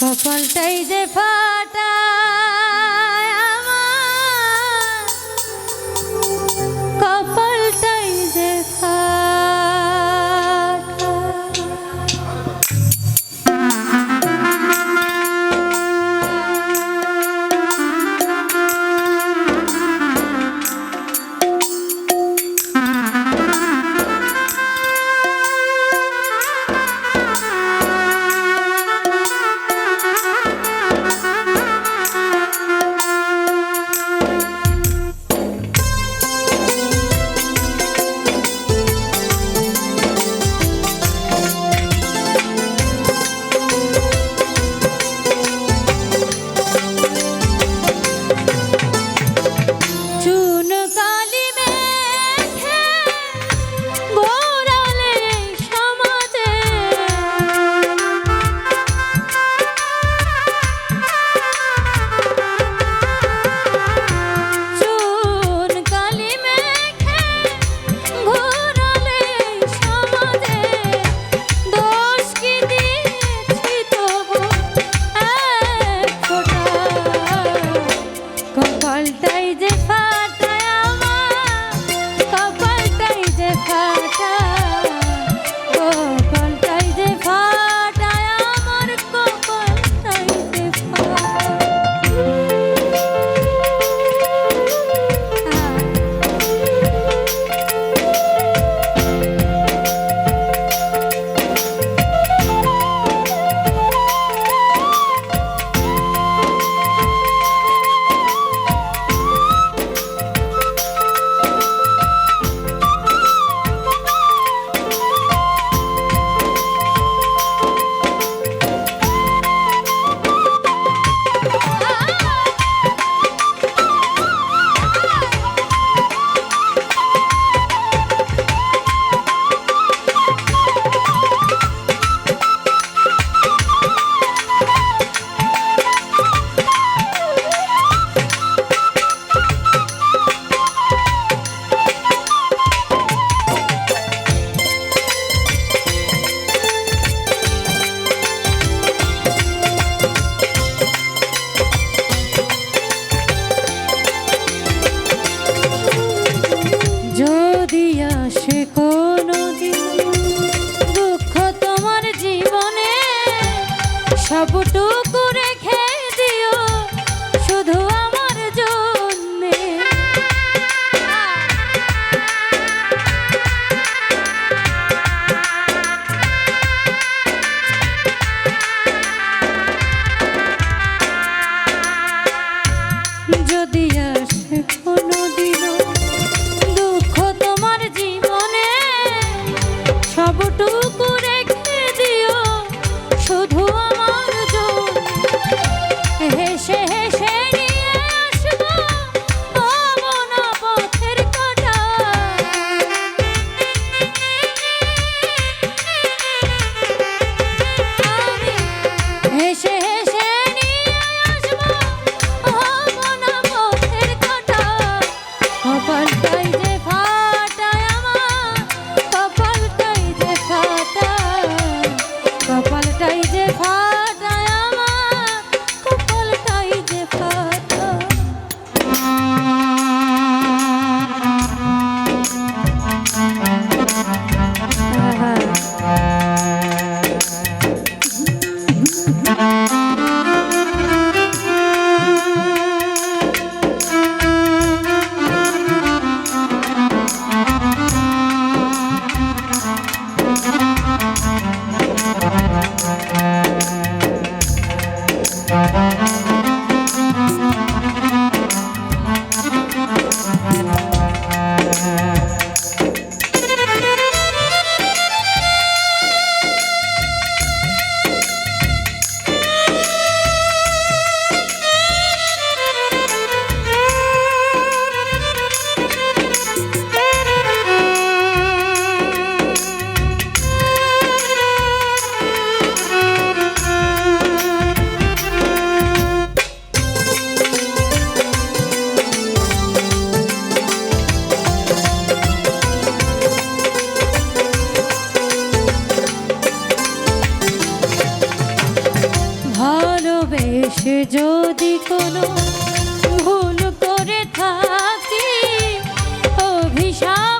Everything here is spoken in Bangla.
কপালটাই যে ফা আসে কোনো দুঃখ তোমার জীবনে ভালোবেসে যদি কোনো ভুল করে থাকি অভিশাপ